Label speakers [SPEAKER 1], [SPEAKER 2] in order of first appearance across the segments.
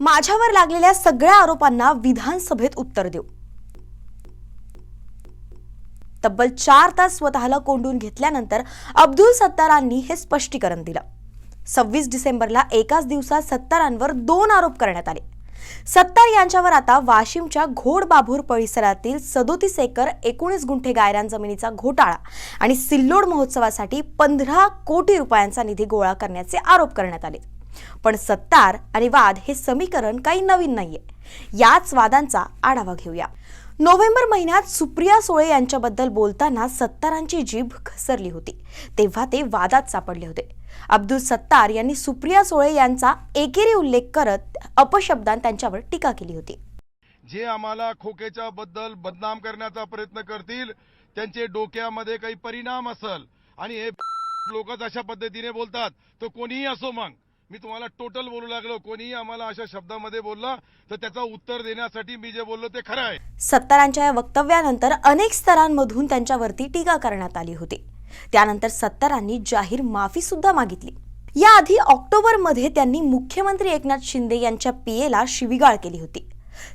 [SPEAKER 1] माझ्यावर लागलेल्या सगळ्या आरोपांना विधानसभेत उत्तर देऊ. तब्बल चार तास स्वतःला कोंडून घेतल्यानंतर अब्दुल सत्तारांनी हे स्पष्टीकरण दिलं. सव्वीस डिसेंबरला एकाच दिवसात सत्तारांवर दोन आरोप करण्यात आले. सत्तार यांच्यावर आता वाशिमच्या घोडबाभूर परिसरातील सदोतीस एकर एकोणीस गुंठे गायरान जमिनीचा घोटाळा आणि सिल्लोड महोत्सवासाठी पंधरा कोटी रुपयांचा निधी गोळा करण्याचे आरोप करण्यात आले. पण सत्तार आणि वाद हे समीकरण काही नवीन नाहीये. याच वादांचा आढावा घेऊया. नोव्हेंबर महिन्यात सुप्रिया सुळे यांच्याबद्दल बोलताना सत्तारांची जीभ घसरली होती. तेव्हा ते वादात सापडले होते. अब्दुल सत्तार यांनी सुप्रिया सुळे यांचा एकेरी उल्लेख करत अपशब्दांत त्यांच्यावर टीका केली होती.
[SPEAKER 2] जे आम्हाला खोकेच्या बद्दल बदनाम करण्याचा प्रयत्न करतील त्यांचे डोक्यामध्ये काही परिणाम असल आणि हे लोक अशा पद्धतीने बोलतात तर कोणीही असो मग. मी तुम्हाला टोटल बोलू लागलो. कोणीही आम्हाला अशा शब्दामध्ये बोलला तर त्याचं उत्तर देण्यासाठी मी जे बोललो ते खरं आहे.
[SPEAKER 1] सत्तारांच्या या वक्तव्यानंतर अनेक स्तरांमधून त्यांच्यावरती टीका करण्यात आली होती. त्यानंतर सत्तारांनी जाहीर माफी सुद्धा मागितली. याआधी ऑक्टोबरमध्ये त्यांनी मुख्यमंत्री एकनाथ शिंदे यांच्या पीएला शिविगाळ केली होती.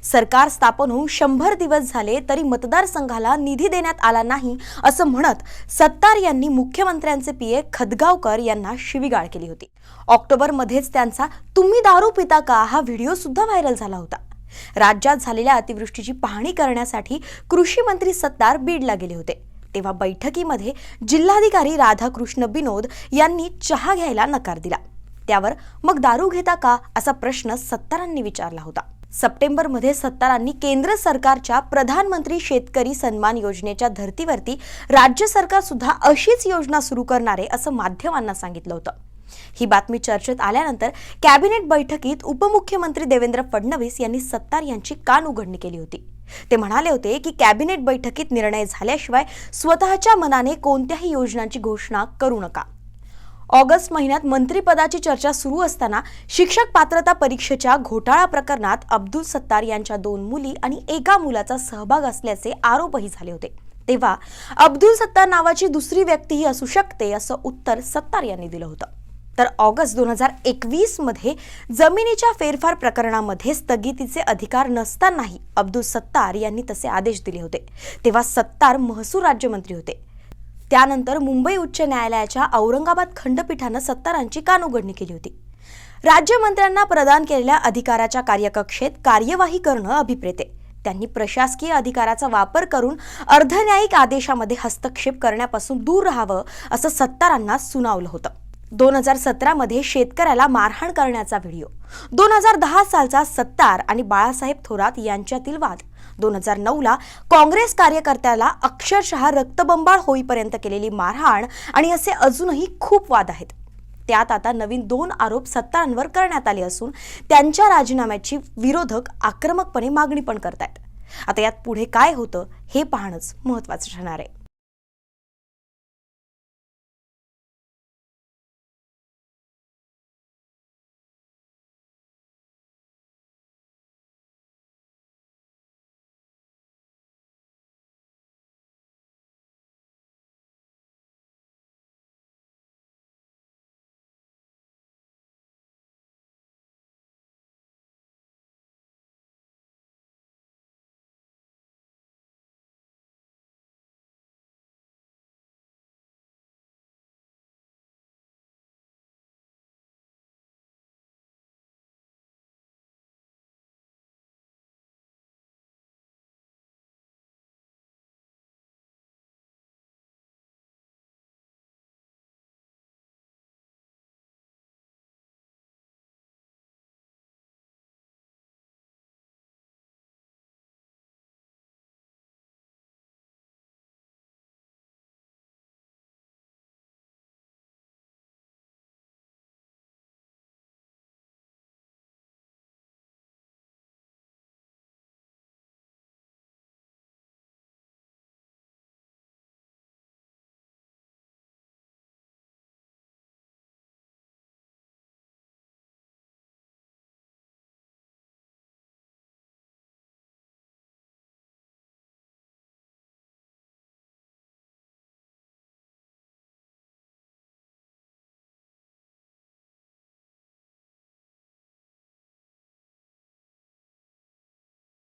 [SPEAKER 1] सरकार स्थापन होऊन शंभर दिवस झाले तरी मतदारसंघाला निधी देण्यात आला नाही असं म्हणत सत्तार यांनी मुख्यमंत्र्यांचे पीए खदगावकर यांना शिवीगाळ केली होती. ऑक्टोबरमध्येच त्यांचा तुम्ही दारू पिता का हा व्हिडिओ सुद्धा व्हायरल झाला होता. राज्यात झालेल्या अतिवृष्टीची पाहणी करण्यासाठी कृषी मंत्री सत्तार बीडला गेले होते. तेव्हा बैठकीमध्ये जिल्हाधिकारी राधाकृष्ण बिनोद यांनी चहा घ्यायला नकार दिला. त्यावर मग दारू घेता का? असा प्रश्न सत्तारांनी विचारला होता. सप्टेंबरमध्ये सत्तारांनी केंद्र सरकारच्या प्रधानमंत्री शेतकरी सन्मान योजनेच्या धर्तीवरती राज्य सरकार सुद्धा अशीच योजना सुरू करणार आहे असं माध्यमांना सांगितलं होतं. ही बातमी चर्चेत आल्यानंतर कॅबिनेट बैठकीत उपमुख्यमंत्री देवेंद्र फडणवीस यांनी सत्तार यांची कान उघडणी केली होती. ते म्हणाले होते की कॅबिनेट बैठकीत निर्णय झाल्याशिवाय स्वतःच्या मनाने कोणत्याही योजनांची घोषणा करू नका. ऑगस्ट महिन्यात मंत्रिपदाची चर्चा सुरू असताना शिक्षक पात्रता परीक्षेच्या घोटाळा प्रकरणात अब्दुल सत्तार यांच्या दोन मुली आणि एका मुलाचा सहभाग असल्याचे आरोपही झाले होते. तेव्हा अब्दुल सत्तार नावाची दुसरी व्यक्तीही असू शकते असं उत्तर सत्तार यांनी दिलं होतं. तर ऑगस्ट दोन हजार एकवीसमध्ये जमिनीच्या फेरफार प्रकरणामध्ये स्थगितीचे अधिकार नसतानाही अब्दुल सत्तार यांनी तसे आदेश दिले होते. तेव्हा सत्तार महसूल राज्यमंत्री होते. त्यानंतर मुंबई उच्च न्यायालयाच्या औरंगाबाद खंडपीठानं सत्तारांची कानउघडणी केली होती. राज्यमंत्र्यांना प्रदान केलेल्या अधिकाराच्या कार्यकक्षेत कार्यवाही करणं अभिप्रेत आहे. त्यांनी प्रशासकीय अधिकाराचा वापर करून अर्धन्यायिक आदेशामध्ये हस्तक्षेप करण्यापासून दूर राहावं असं सत्तारांना सुनावलं होतं. दोन हजार सतरामध्ये शेतकऱ्याला मारहाण करण्याचा व्हिडिओ. दोन हजार दहा सालचा सत्तार आणि बाळासाहेब थोरात यांच्यातील वाद. दोन हजार नऊला काँग्रेस कार्यकर्त्याला अक्षरशः रक्तबंबाळ होईपर्यंत केलेली मारहाण आणि असे अजूनही खूप वाद आहेत. त्यात आता नवीन दोन आरोप सत्तारांवर करण्यात आले असून त्यांच्या राजीनाम्याची विरोधक आक्रमकपणे मागणी पण करतायत. आता यात पुढे काय होतं हे पाहणंच महत्त्वाचं ठरणार आहे.